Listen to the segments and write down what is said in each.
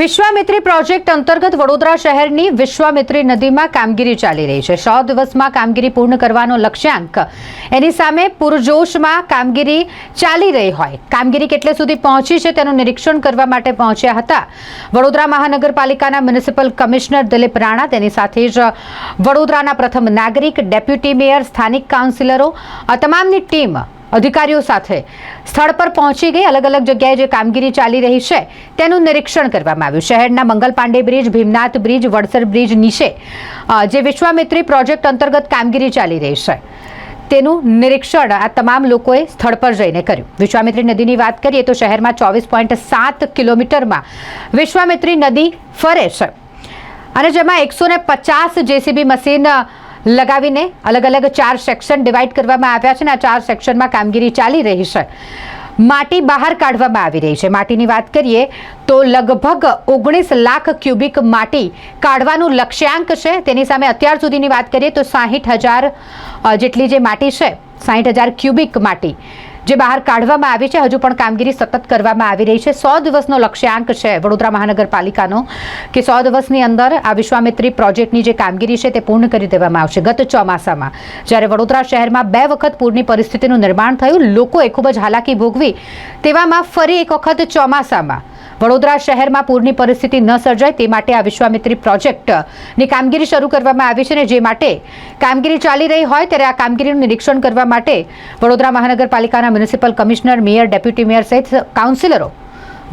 Vishwamitri project અંતર્ગત વડોદરા શહેરની વિશ્વામિત્રી નદીમાં કામગીરી ચાલી રહી છે. સો દિવસમાં કામગીરી પૂર્ણ કરવાનો લક્ષ્યાંક એની સામે પૂરજોશમાં કામગીરી ચાલી રહી હોય. કામગીરી કેટલે સુધી પહોંચી છે તેનું નિરીક્ષણ કરવા માટે પહોંચ્યા હતા. વડોદરા મહાનગરપાલિકાના મ્યુનિસિપલ કમિશનર દિલીપ રાણા, તેની સાથે જ વડોદરાના પ્રથમ નાગરિક, ડેપ્યુટી મેયર, સ્થાનિક કાઉન્સિલરો, આ તમામની ટીમ અધિકારીઓ સાથે સ્થળ પર પહોંચી ગઈ. અલગ અલગ જગ્યાએ જે કામગીરી ચાલી રહી છે, તેનું નિરીક્ષણ કરવામાં આવ્યું. શહેરના Mangal Pandey bridge, Bhimnath bridge, Vadsar bridge નીચે જે વિશ્વામિત્રી પ્રોજેક્ટ અંતર્ગત કામગીરી ચાલી રહી છે, તેનું નિરીક્ષણ આ તમામ લોકોએ સ્થળ પર જઈને કર્યું. વિશ્વામિત્રી નદીની વાત કરીએ તો શહેરમાં ચોવીસ પોઈન્ટ સાત કિલોમીટરમાં વિશ્વામિત્રી નદી ફરે છે. અને જેમાં એકસો ને પચાસ જેસીબી મશીન લગાવીને અલગ અલગ ચાર સેક્શન ડિવાઈડ કરવામાં આવ્યા છે અને આ ચાર સેક્શનમાં કામગીરી ચાલી રહી છે. માટી બહાર કાઢવામાં આવી રહી છે. માટીની વાત કરીએ તો લગભગ ઓગણીસ લાખ ક્યુબિક માટી કાઢવાનું લક્ષ્યાંક છે. તેની સામે અત્યાર સુધીની વાત કરીએ તો સાહીઠ હજાર જેટલી જે માટી છે, સાહીઠ હજાર ક્યુબિક માટી. જે બહાર કાઢવામાં આવી છે, હજુ પણ કામગીરી સતત કરવામાં આવી રહી છે. સો દિવસનો લક્ષ્યાંક છે વડોદરા મહાનગરપાલિકાનો કે સો દિવસની અંદર આ વિશ્વામિત્રી પ્રોજેક્ટની જે કામગીરી છે તે પૂર્ણ કરી દેવામાં આવશે. ગત ચોમાસામાં જ્યારે વડોદરા શહેરમાં બે વખત પૂરની પરિસ્થિતિનું નિર્માણ થયું, લોકોએ ખૂબ જ હાલાકી ભોગવી, તેવામાં ફરી એક વખત ચોમાસામાં વડોદરા શહેરમાં પૂરની પરિસ્થિતિ ન સર્જાય તે માટે આ વિશ્વામિત્રી પ્રોજેક્ટની કામગીરી શરૂ કરવામાં આવી છે અને જે માટે કામગીરી ચાલી રહી હોય ત્યારે આ કામગીરીનું નિરીક્ષણ કરવા માટે વડોદરા મહાનગરપાલિકાના municipal commissioner, mayor, deputy mayor સહિત કાઉન્સિલરો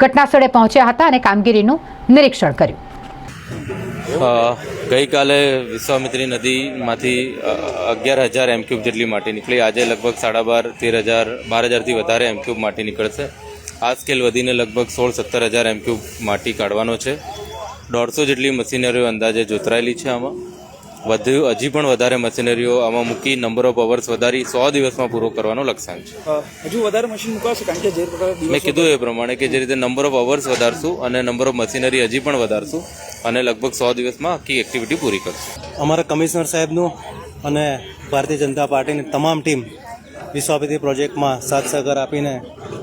ઘટનાસ્થળે પહોંચ્યા હતા અને કામગીરીનું નિરીક્ષણ કર્યું. ગઈકાલે વિશ્વામિત્રી નદીમાંથી અગિયાર હજાર એમક્યુબ જેટલી માટી નીકળી. આજે લગભગ સાડા બાર, તેર હજાર, બાર હજારથી વધારે એમક્યુબ માટી નીકળશે. આ સ્કેલ વધીને લગભગ સોળ સત્તર હજાર એમક્યુબ માટી કાઢવાનો છે. દોઢસો જેટલી મશીનરીઓ અંદાજે જોતરાયેલી છે આમાં. વધુ હજી પણ વધારે મશીનરીઓ આમાં મૂકી નંબર ઓફ અવર્સ વધારી સો દિવસમાં પૂરો કરવાનો લક્ષ્યાંક છે. હજુ વધારે મશીન મુકાશે કારણ કે જે પ્રકારે મેં કીધું એ પ્રમાણે કે જે રીતે નંબર ઓફ અવર્સ વધારશું અને નંબર ઓફ મશીનરી હજી પણ વધારશું અને લગભગ સો દિવસમાં આખી એક્ટિવિટી પૂરી કરશું. અમારા કમિશનર સાહેબનું અને ભારતીય જનતા પાર્ટીની તમામ ટીમ વિશ્વામિત્રી પ્રોજેક્ટમાં સાથ સહકાર આપીને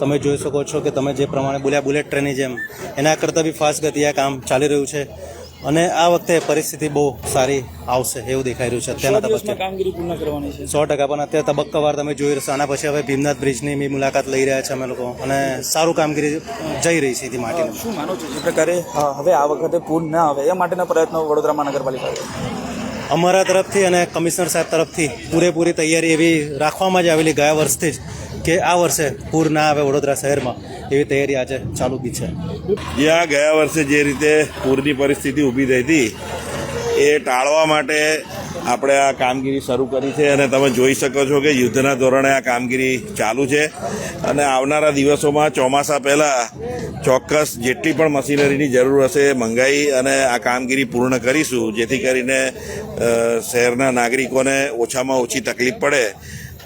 તમે જોઈ શકો છો કે તમે જે પ્રમાણે બોલ્યા બુલેટ ટ્રેનની જેમ એના કરતાં બી ફાસ્ટ ગતિએ આ કામ ચાલી રહ્યું છે. અને આ વખતે પરિસ્થિતિ બહુ સારી આવશે એવું દેખાઈ રહ્યું છે અત્યારના તબક્કે. કામગીરી પૂર્ણ કરવાની છે? સો ટકા પણ અત્યારે તબક્કાવાર તમે જોઈ રહેશો આના પછી હવે ભીમનાથ બ્રિજની બી મુલાકાત લઈ રહ્યા છે અમે લોકો. અને સારું કામગીરી જઈ રહી છે એથી માટે શું માનો છો? જે પ્રકારે હવે આ વખતે પૂર ન આવે એ માટેના પ્રયત્નો વડોદરા મહાનગરપાલિકા અમારા તરફથી અને કમિશનર સાહેબ તરફથી પૂરેપૂરી તૈયારી એવી રાખવામાં જ આવેલી ગયા વર્ષથી જ કે આ વર્ષે પૂર ના આવે વડોદરા શહેરમાં એવી તૈયારી આજે ચાલુ બી છે. જ્યાં ગયા વર્ષે જે રીતે પૂરની પરિસ્થિતિ ઊભી થઈ હતી, એ ટાળવા માટે આપણે આ કામગીરી શરૂ કરી છે અને તમે જોઈ શકો છો કે યુદ્ધના ધોરણે આ કામગીરી ચાલુ છે. અને આવનારા દિવસોમાં ચોમાસા પહેલાં ચોક્કસ જેટલી પણ મશીનરીની જરૂર હશે મંગાવી અને આ કામગીરી પૂર્ણ કરીશું, જેથી કરીને શહેરના નાગરિકોને ઓછામાં ઓછી તકલીફ પડે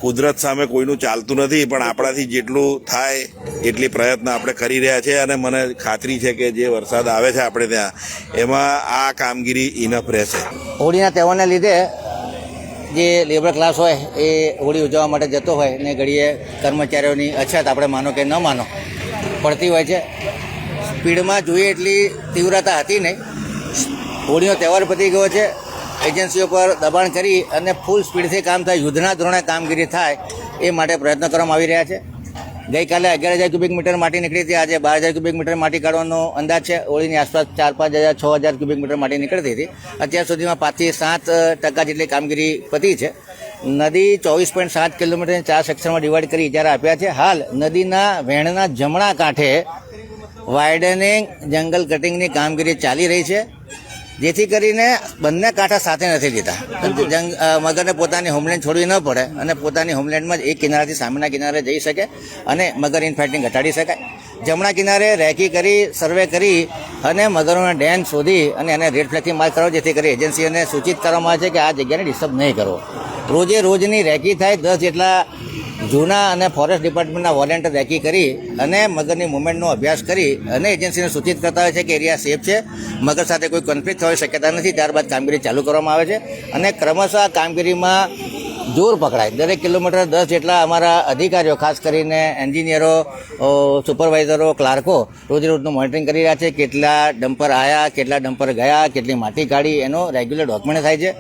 કુદરત સામે કોઈનું ચાલતું નથી, પણ આપણાથી જેટલું થાય એટલી પ્રયત્ન આપણે કરી રહ્યા છે અને મને ખાતરી છે કે જે વરસાદ આવે છે આપણે ત્યાં, એમાં આ કામગીરી ઇનફ રહેશે. હોળીના તહેવારને લીધે જે લેબર ક્લાસ હોય, એ હોળી ઉજવવા માટે જતો હોય ને ઘડીએ કર્મચારીઓની અછત આપણે માનો કે ન માનો, પડતી હોય છે. સ્પીડમાં જોઈએ એટલી તીવ્રતા હતી નહીં. હોળીનો તહેવાર પતી ગયો છે. એજન્સીઓ પર દબાણ કરી અને ફૂલ સ્પીડથી કામ થાય, યુદ્ધના ધોરણે કામગીરી થાય, એ માટે પ્રયત્ન કરવામાં આવી રહ્યા છે. ગઈકાલે અગિયાર હજાર ક્યુબિક મીટર માટી નીકળી હતી. આજે બાર હજાર ક્યુબિક મીટર માટી કાઢવાનો અંદાજ છે. હોળીની આસપાસ ચાર પાંચ હજાર, છ હજાર ક્યુબિક મીટર માટી નીકળતી હતી. અત્યાર સુધીમાં પાંચથી સાત ટકા જેટલી કામગીરી પતી છે. નદી ચોવીસ પોઈન્ટ સાત કિલોમીટરની ચાર સેક્શનમાં ડિવાઈડ કરી ઇજારા આપ્યા છે. હાલ નદીના વહેણના જમણા કાંઠે વાઇડનિંગ જંગલ કટિંગની કામગીરી ચાલી રહી છે. જેથી કરીને બંને કાંઠા સાથે નથી લીધા. જંગ મગરને પોતાની હોમલેન્ડ છોડવી ન પડે અને પોતાની હોમલેન્ડમાં જ એક કિનારાથી સામેના કિનારે જઈ શકે અને મગર ઇન્ફેક્ટિંગ ઘટાડી શકાય. જમણા કિનારે રેકી કરી સર્વે કરી અને મગરોના ડેન શોધી અને એને રેડ ફ્લેગથી માર્ક કરો જેથી કરી એજન્સીઓને સૂચિત કરવામાં આવે છે કે આ જગ્યાને ડિસ્ટર્બ નહીં કરો. રોજે રોજની રેકી થાય દસ જેટલા જૂના અને ફોરેસ્ટ ડિપાર્ટમેન્ટના વોલેન્ટર રેકી કરી અને મગરની મુવમેન્ટનો અભ્યાસ કરી અને એજન્સીને સૂચિત કરતા હોય છે કે એરિયા સેફ છે, મગર સાથે કોઈ કોન્ફ્લિક્ટ થવાની શક્યતા નથી, ત્યારબાદ કામગીરી ચાલુ કરવામાં આવે છે અને ક્રમશઃ કામગીરીમાં જોર પકડાય. દરેક કિલોમીટર દસ જેટલા અમારા અધિકારીઓ, ખાસ કરીને એન્જિનિયરો સુપરવાઇઝરો, ક્લાર્કો રોજ રોજનું મોનિટરિંગ કરી રહ્યા છે, કેટલા ડમ્પર આવ્યા કેટલા ડમ્પર ગયા, કેટલી માટી કાઢી, એનો રેગ્યુલર ડોક્યુમેન્ટ થાય છે.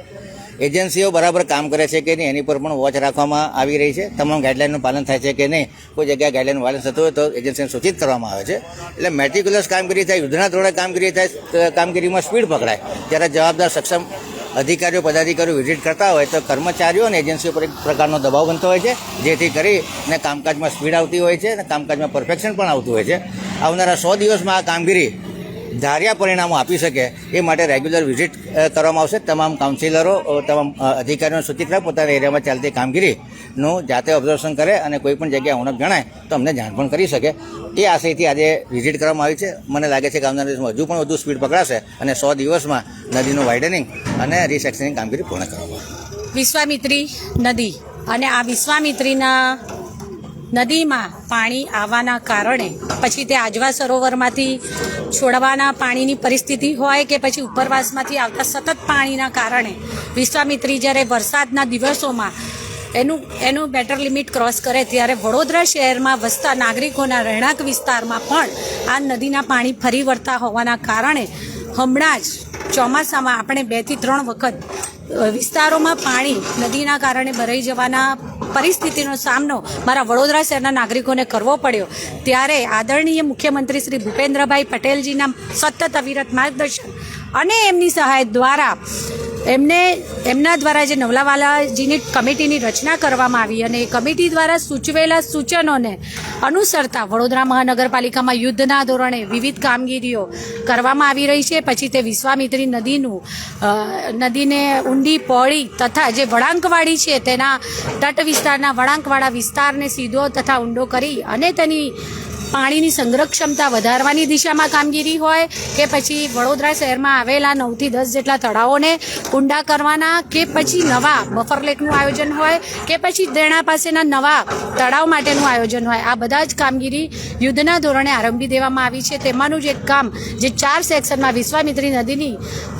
એજન્સીઓ બરાબર કામ કરે છે કે નહીં, એની પર પણ વોચ રાખવામાં આવી રહી છે. તમામ ગાઈડલાઇનનું પાલન થાય છે કે નહીં, કોઈ જગ્યાએ ગાઈડલાઇન પાલન થતું હોય તો એજન્સીને સૂચિત કરવામાં આવે છે. એટલે મેટ્રિક્યુલસ કામગીરી થાય, યુદ્ધના ધોરણે કામગીરી થાય કામગીરીમાં સ્પીડ પકડાય. જ્યારે જવાબદાર સક્ષમ અધિકારીઓ, પદાધિકારીઓ વિઝિટ કરતા હોય તો કર્મચારીઓ અને એજન્સીઓ પર એક પ્રકારનો દબાવ બનતો હોય છે, જેથી કરીને કામકાજમાં સ્પીડ આવતી હોય છે અને કામકાજમાં પરફેક્શન પણ આવતું હોય છે. આવનારા સો દિવસમાં આ કામગીરી ધાર્યા પરિણામો આપી શકે એ માટે રેગ્યુલર વિઝિટ કરવામાં આવશે. તમામ કાઉન્સિલરો તમામ અધિકારીઓને સૂચિત કરે, પોતાના એરિયામાં ચાલતી કામગીરીનું જાતે ઓબ્ઝર્વેશન કરે અને કોઈ પણ જગ્યાએ ઉણપ જણાય તો અમને જાણ પણ કરી શકે. એ આશયથી આજે વિઝિટ કરવામાં આવી છે. મને લાગે છે કે આવનારા દિવસમાં હજુ પણ વધુ સ્પીડ પકડાશે અને સો દિવસમાં નદીનું વાઇડનિંગ અને રિસેક્શનિંગ કામગીરી પૂર્ણ કરવામાં વિશ્વામિત્રી નદી અને આ વિશ્વામિત્રીના નદીમાં પાણી આવવાના કારણે પછી તે આજવા સરોવરમાંથી છોડવાના પાણીની પરિસ્થિતિ હોય કે પછી ઉપરવાસમાંથી આવતા સતત પાણીના કારણે વિશ્વામિત્રી જ્યારે વરસાદના દિવસોમાં એનું એનું બેટર લિમિટ ક્રોસ કરે ત્યારે વડોદરા શહેરમાં વસતા નાગરિકોના રહેણાંક વિસ્તારમાં પણ આ નદીના પાણી ફરી વળતા હોવાના કારણે હમણાં જ ચોમાસામાં આપણે બેથી ત્રણ વખત વિસ્તારોમાં પાણી નદીના કારણે ભરાઈ જવાના પરિસ્થિતિનો સામનો મારા વડોદરા શહેરના નાગરિકોને કરવો પડ્યો. ત્યારે આદરણીય મુખ્યમંત્રી શ્રી ભૂપેન્દ્રભાઈ પટેલજીના સતત અવિરત માર્ગદર્શન અને એમની સહાય દ્વારા એમને, એમના દ્વારા જે નવલાવાલાજીની કમિટીની રચના કરવામાં આવી અને એ કમિટી દ્વારા સૂચવેલા સૂચનોને અનુસરતા વડોદરા મહાનગરપાલિકામાં યુદ્ધના ધોરણે વિવિધ કામગીરીઓ કરવામાં આવી રહી છે. પછી તે વિશ્વામિત્રી નદીનું નદીને ઊંડી પહોળી તથા જે વળાંકવાળી છે તેના તટ વિસ્તારના વળાંકવાળા વિસ્તારને સીધો તથા ઊંડો કરી અને તેની પાણીની સંગ્રહ ક્ષમતા વધારવાની દિશામાં કામગીરી હોય કે પછી વડોદરા શહેરમાં આવેલા નવથી દસ જેટલા તળાવોને ઊંડા કરવાના કે પછી નવા બફર લેકનું આયોજન હોય કે પછી દેણા પાસેના નવા તળાવ માટેનું આયોજન હોય. આ બધા જ કામગીરી યુદ્ધના ધોરણે આરંભી દેવામાં આવી છે. તેમાંનું જ કામ જે ચાર સેક્શનમાં વિશ્વામિત્રી નદીની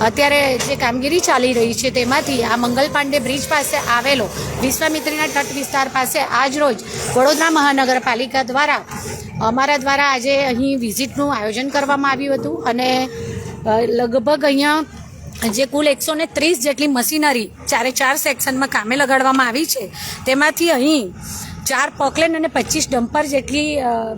અત્યારે જે કામગીરી ચાલી રહી છે તેમાંથી આ મંગલ પાંડે બ્રિજ પાસે આવેલો વિશ્વામિત્રીના તટ વિસ્તાર પાસે આજરોજ વડોદરા મહાનગરપાલિકા દ્વારા અમારા દ્વારા આજે અહીં વિઝિટનું આયોજન કરવામાં આવ્યું હતું અને લગભગ અહીંયા જે કુલ એકસો ને ત્રીસ જેટલી મશીનરી ચારે ચાર સેક્શનમાં કામે લગાડવામાં આવી છે. તેમાંથી અહીં ચાર પોકલેન અને પચીસ ડમ્પર જેટલી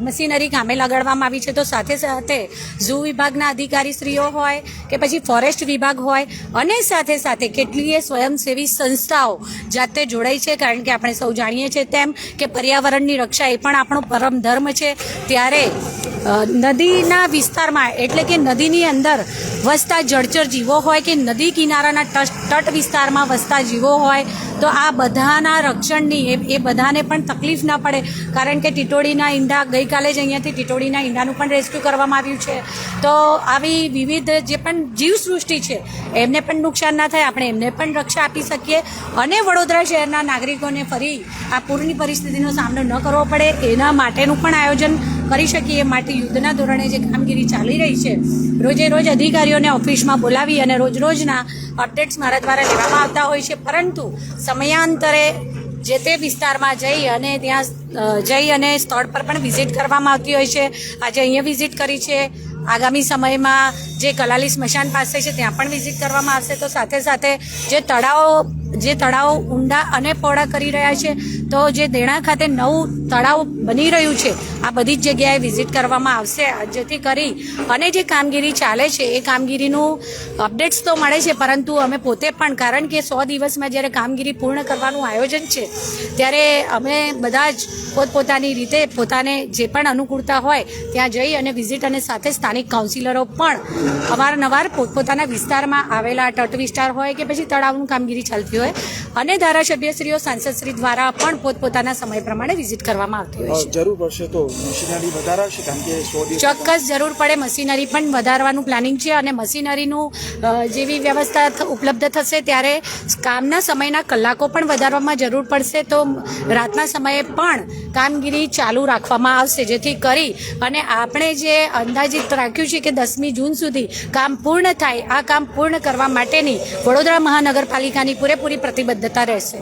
મશીનરી કામે લગાડવામાં આવી છે. તો સાથે સાથે ઝૂ વિભાગના અધિકારીશ્રીઓ હોય કે પછી ફોરેસ્ટ વિભાગ હોય, અને સાથે સાથે કેટલીય સ્વયંસેવી સંસ્થાઓ જાતે જોડાઈ છે, કારણ કે આપણે સૌ જાણીએ છીએ તેમ કે પર્યાવરણની રક્ષા એ પણ આપણો પરમ ધર્મ છે. ત્યારે નદીના વિસ્તારમાં, એટલે કે નદીની અંદર વસતા જળચર જીવો હોય કે નદી કિનારાના તટ વિસ્તારમાં વસતા જીવો હોય, તો આ બધાના રક્ષણની, એ એ બધાને પણ તકલીફ ના પડે. કારણ કે ટીટોડીના ઈંડા, ગઈકાલે જ અહીંયાથી ટીટોડીના ઈંડાનું પણ રેસ્ક્યુ કરવામાં આવ્યું છે. તો આવી વિવિધ જે પણ જીવસૃષ્ટિ છે, એમને પણ નુકસાન ના થાય, આપણે એમને પણ રક્ષા આપી શકીએ. અને વડોદરા શહેરના નાગરિકોને ફરી આ પૂરની પરિસ્થિતિનો સામનો ન કરવો પડે, એના માટેનું પણ આયોજન કરી શકીએ એ માટે યુદ્ધના ધોરણે જે કામગીરી ચાલી રહી છે, રોજે રોજ અધિકારીઓને ઓફિસમાં બોલાવી અને રોજ રોજના અપડેટ્સ મારા દ્વારા લેવામાં આવતા હોય છે. પરંતુ સમયાંતરે જે તે વિસ્તારમાં જઈ અને ત્યાં જઈ અને સ્થળ પર પણ વિઝિટ કરવામાં આવતી હોય છે. આજે અહીંયા વિઝિટ કરી છે. આગામી સમયમાં જે કલાલી સ્મશાન પાસે છે ત્યાં પણ વિઝિટ કરવામાં આવશે. તો સાથે સાથે જે તળાવો જે તળાવો ઊંડા અને પહોળા કરી રહ્યા છે, તો જે દેણા ખાતે નવું તળાવ બની રહ્યું છે આ બધી જ જગ્યાએ વિઝિટ કરવામાં આવશે. જેથી કરી અને જે કામગીરી ચાલે છે, એ કામગીરીનું અપડેટ્સ તો મળે છે, પરંતુ અમે પોતે પણ, કારણ કે સો દિવસમાં જ્યારે કામગીરી પૂર્ણ કરવાનું આયોજન છે, ત્યારે અમે બધા જ પોતપોતાની રીતે પોતાને જે પણ અનુકૂળતા હોય, ત્યાં જઈ અને વિઝિટ અને સાથે સ્થાનિક કાઉન્સિલરો પણ અવારનવાર પોતપોતાના વિસ્તારમાં આવેલા તટ વિસ્તાર હોય કે પછી તળાવનું કામગીરી ચાલતી હોય, અને ધારાસભ્યશ્રીઓ, સાંસદશ્રી દ્વારા પણ પોતપોતાના સમય પ્રમાણે વિઝિટ કરવામાં આવતી હોય છે. જરૂર પડશે તો મશીનરી વધારાશે કારણ કે સો ચોક્કસ જરૂર પડે મશીનરી પણ વધારવાનું પ્લાનિંગ છે અને મશીનરીનું જેવી વ્યવસ્થા ઉપલબ્ધ થશે ત્યારે કામના સમયના કલાકો પણ વધારવામાં જરૂર પડશે તો રાતના સમયે પણ કામગીરી ચાલુ રાખવામાં આવશે જેથી કરી અને આપણે જે અંદાજિત રાખ્યું છે કે દસમી જૂન સુધી કામ પૂર્ણ થાય, આ કામ પૂર્ણ કરવા માટેની વડોદરા મહાનગરપાલિકાની પૂરેપૂરી પ્રતિબદ્ધતા રહેશે.